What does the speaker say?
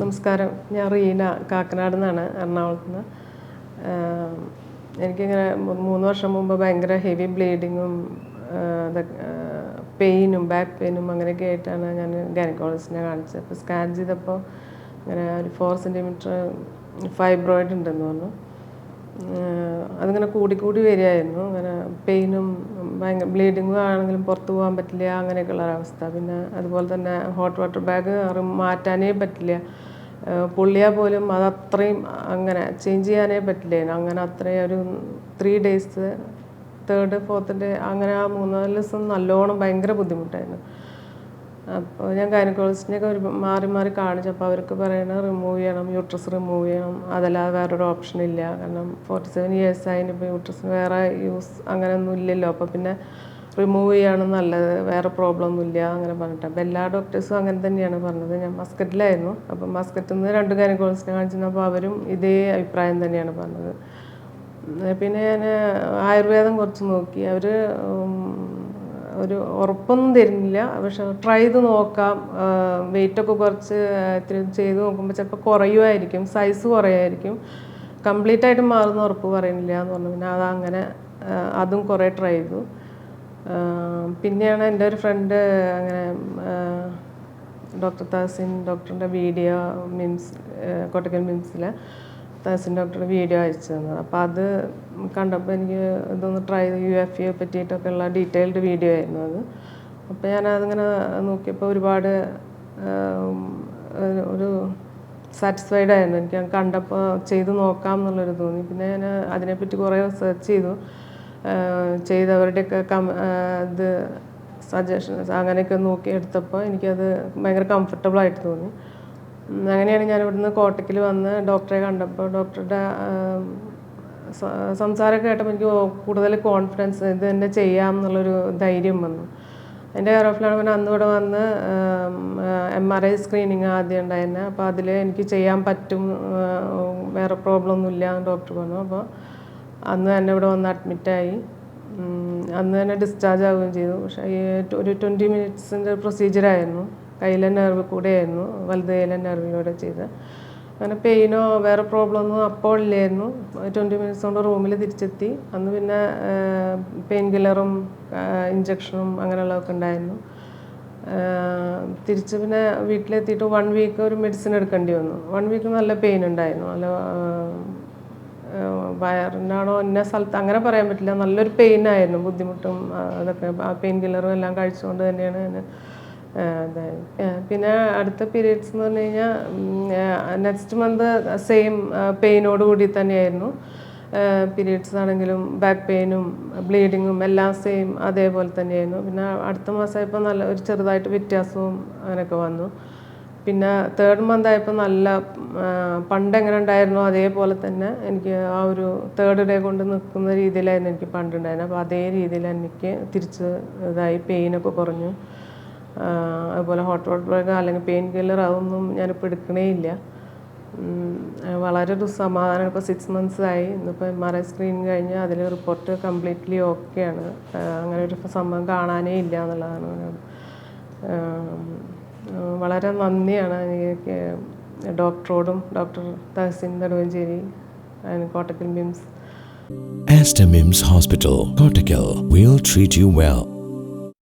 നമസ്കാരം. ഞാൻ റീന കാക്കനാട് നിന്നാണ് എറണാകുളത്ത് നിന്ന്. എനിക്കിങ്ങനെ മൂന്ന് വർഷം മുമ്പ് ഭയങ്കര ഹെവി ബ്ലീഡിങ്ങും പെയിനും ബാക്ക് പെയിനും അങ്ങനെയൊക്കെ ആയിട്ടാണ് ഞാൻ ഗൈനക്കോളജിസ്റ്റിനെ കാണിച്ചത്. അപ്പോൾ സ്കാൻ ചെയ്തപ്പോൾ ഇങ്ങനെ ഒരു ഫോർ സെന്റിമീറ്റർ ഫൈബ്രോയിഡ് ഉണ്ടെന്ന് പറഞ്ഞു. അതിങ്ങനെ കൂടിക്കൂടി കൂടി വരികയായിരുന്നു. അങ്ങനെ പെയിനും ഭയങ്കര ബ്ലീഡിങ്ങും ആണെങ്കിലും പുറത്ത് പോകാൻ പറ്റില്ല അങ്ങനെയൊക്കെയുള്ള ഒരവസ്ഥ പിന്നെ അതുപോലെ തന്നെ ഹോട്ട് വാട്ടർ ബാഗ് മാറ്റാനേ പറ്റില്ല. പൊള്ളിയാൽ പോലും അതത്രയും അങ്ങനെ ചേഞ്ച് ചെയ്യാനേ പറ്റില്ലായിരുന്നു അങ്ങനെ അത്രയും ഒരു three days third fourth day അങ്ങനെ ആ മൂന്നാൽ ദിവസം നല്ലോണം ഭയങ്കര ബുദ്ധിമുട്ടായിരുന്നു. അപ്പോൾ ഞാൻ ഗൈനക്കോളജിസ്റ്റിനെയൊക്കെ ഒരു മാറി മാറി കാണിച്ചപ്പോൾ അവർക്ക് പറയണത് റിമൂവ് ചെയ്യണം യൂട്രസ് റിമൂവ് ചെയ്യണം. അതല്ലാതെ വേറൊരു ഓപ്ഷൻ ഇല്ല. കാരണം ഫോർട്ടി സെവൻ ഇയേഴ്സ് ആയതിന് യൂട്രസ് വേറെ യൂസ് അങ്ങനെയൊന്നും ഇല്ലല്ലോ. അപ്പോൾ പിന്നെ റിമൂവ് ചെയ്യാണ് നല്ലത്. വേറെ പ്രോബ്ലം ഒന്നുമില്ല അങ്ങനെ പറഞ്ഞിട്ട്. അപ്പോൾ എല്ലാ ഡോക്ടേഴ്സും അങ്ങനെ തന്നെയാണ് പറഞ്ഞത്. ഞാൻ മസ്കറ്റിലായിരുന്നു അപ്പം മസ്കറ്റിൽ നിന്ന് രണ്ട് ഗൈനക്കോളജിസ്റ്റിനെ കാണിച്ചപ്പോൾ അവരും ഇതേ അഭിപ്രായം തന്നെയാണ് പറഞ്ഞത്. പിന്നെ ഞാൻ ആയുർവേദം കുറച്ച് നോക്കി. അവർ ഒരു ഉറപ്പൊന്നും തരുന്നില്ല. പക്ഷെ ട്രൈ ചെയ്ത് നോക്കാം. വെയിറ്റൊക്കെ കുറച്ച് ഇത്തിരി ചെയ്ത് നോക്കുമ്പോൾ ചിലപ്പോൾ കുറയുമായിരിക്കും സൈസ് കുറയായിരിക്കും. കംപ്ലീറ്റ് ആയിട്ട് മാറുന്ന ഉറപ്പ് പറയുന്നില്ല എന്ന് പറഞ്ഞു. പിന്നെ അതങ്ങനെ അങ്ങനെ അതും കുറേ ട്രൈ ചെയ്തു. പിന്നെയാണ് എന്റെ ഒരു ഫ്രണ്ട് അങ്ങനെ ഡോക്ടർ താസിൻ ഡോക്ടറിന്റെ വീഡിയോ മിംസ് കോട്ടക്കൽ മിംസിൽ താസിൻ ഡോക്ടറുടെ വീഡിയോ അയച്ചു തന്നത്. അപ്പോൾ അത് കണ്ടപ്പോൾ എനിക്ക് ഇതൊന്ന് ട്രൈ യു എഫ് ഇയെ പറ്റിയിട്ടൊക്കെ ഉള്ള ഡീറ്റെയിൽഡ് വീഡിയോ ആയിരുന്നു അത്. അപ്പോൾ ഞാൻ അതിങ്ങനെ നോക്കിയപ്പോൾ ഒരുപാട് ഒരു- സാറ്റിസ്ഫൈഡ് ആയിരുന്നു. എനിക്ക് കണ്ടപ്പോൾ ചെയ്ത് നോക്കാം എന്നുള്ളൊരു തോന്നി. പിന്നെ ഞാൻ അതിനെപ്പറ്റി കുറേ സെർച്ച് ചെയ്തു. ചെയ്തവരുടെയൊക്കെ കം ഇത് സജഷൻസ് അങ്ങനെയൊക്കെ നോക്കി എടുത്തപ്പോൾ എനിക്കത് ഭയങ്കര കംഫർട്ടബിളായിട്ട് തോന്നി. അങ്ങനെയാണ് ഞാൻ ഇവിടുന്ന് കോട്ടയ്ക്കിൽ വന്ന് ഡോക്ടറെ കണ്ടപ്പോൾ ഡോക്ടറുടെ സംസാരമൊക്കെ കേട്ടപ്പോൾ എനിക്ക് കൂടുതൽ കോൺഫിഡൻസ് ഇത് തന്നെ ചെയ്യാം എന്നുള്ളൊരു ധൈര്യം വന്നു. എന്റെ കെയർ പിന്നെ അന്ന് ഇവിടെ വന്ന് എം ആർ ഐ സ്ക്രീനിങ് ആദ്യം ഉണ്ടായിരുന്നെ. അപ്പോൾ അതിൽ എനിക്ക് ചെയ്യാൻ പറ്റും വേറെ പ്രോബ്ലം ഒന്നുമില്ല ഡോക്ടർ പറഞ്ഞു. അപ്പോൾ അന്ന് തന്നെ ഇവിടെ വന്ന് അഡ്മിറ്റായി അന്ന് തന്നെ ഡിസ്ചാർജ് ആവുകയും ചെയ്തു. പക്ഷേ ഒരു ട്വന്റി മിനിറ്റ്സിന്റെ പ്രൊസീജിയറായിരുന്നു കയ്യിലെ നെർവ് കൂടെയായിരുന്നു വലത് കയ്യിലെ നെർവിലൂടെ ചെയ്ത് അങ്ങനെ പെയിനോ വേറെ പ്രോബ്ലം ഒന്നും അപ്പോൾ ഇല്ലായിരുന്നു. ട്വന്റി മിനിറ്റ്സ് കൊണ്ട് റൂമിൽ തിരിച്ചെത്തി. അന്ന് പിന്നെ പെയിൻ കില്ലറും ഇഞ്ചക്ഷനും അങ്ങനെയുള്ളതൊക്കെ ഉണ്ടായിരുന്നു. തിരിച്ച് പിന്നെ വീട്ടിലെത്തിയിട്ട് വൺ വീക്ക് ഒരു മെഡിസിൻ എടുക്കേണ്ടി വന്നു. വൺ വീക്ക് നല്ല പെയിൻ ഉണ്ടായിരുന്നു. നല്ല വയറിനാണോ ഇന്ന സ്ഥലത്ത് അങ്ങനെ പറയാൻ പറ്റില്ല. നല്ലൊരു പെയിൻ ആയിരുന്നു ബുദ്ധിമുട്ടും അതൊക്കെ. പെയിൻ കില്ലറും എല്ലാം കഴിച്ചുകൊണ്ട് തന്നെയാണ് പിന്നെ അടുത്ത പീരീഡ്സ് എന്ന് പറഞ്ഞു കഴിഞ്ഞാൽ നെക്സ്റ്റ് മന്ത് സെയിം പെയിനോട് കൂടി തന്നെയായിരുന്നു. പീരീഡ്സ് ആണെങ്കിലും ബാക്ക് പെയിനും ബ്ലീഡിങ്ങും എല്ലാം സെയിം അതേപോലെ തന്നെയായിരുന്നു. പിന്നെ അടുത്ത മാസമായപ്പോൾ നല്ല ഒരു ചെറുതായിട്ട് വ്യത്യാസവും അങ്ങനെയൊക്കെ വന്നു. പിന്നെ തേർഡ് മന്ത് ആയപ്പോൾ നല്ല പണ്ട് എങ്ങനെ ഉണ്ടായിരുന്നോ അതേപോലെ തന്നെ എനിക്ക് ആ ഒരു തേർഡ് ഡേ കൊണ്ട് നിൽക്കുന്ന രീതിയിലായിരുന്നു എനിക്ക് പണ്ടുണ്ടായിരുന്നത്. അപ്പോൾ അതേ രീതിയിൽ എനിക്ക് തിരിച്ച് ഇതായി പെയിനൊക്കെ കുറഞ്ഞു. അതുപോലെ ഹോട്ട് വാട്ടർ അല്ലെങ്കിൽ പെയിൻ കില്ലർ അതൊന്നും ഞാനിപ്പോൾ എടുക്കണേ ഇല്ല. വളരെ ഒരു സമാധാനം. ഇപ്പോൾ സിക്സ് മന്ത്സ് ആയി. ഇന്നിപ്പോൾ എം ആർ ഐ സ്ക്രീൻ കഴിഞ്ഞ് അതിൽ റിപ്പോർട്ട് കംപ്ലീറ്റ്ലി ഓക്കെയാണ് അങ്ങനെ ഒരു സംഭവം കാണാനേ ഇല്ല എന്നുള്ളതാണ്. വളരെ നന്ദിയാണ് എനിക്ക് ഡോക്ടറോടും doctor Tahsin Neduvancheri Kottakkal MIMS Mims Hospital, Kottakkal. We'll treat you well.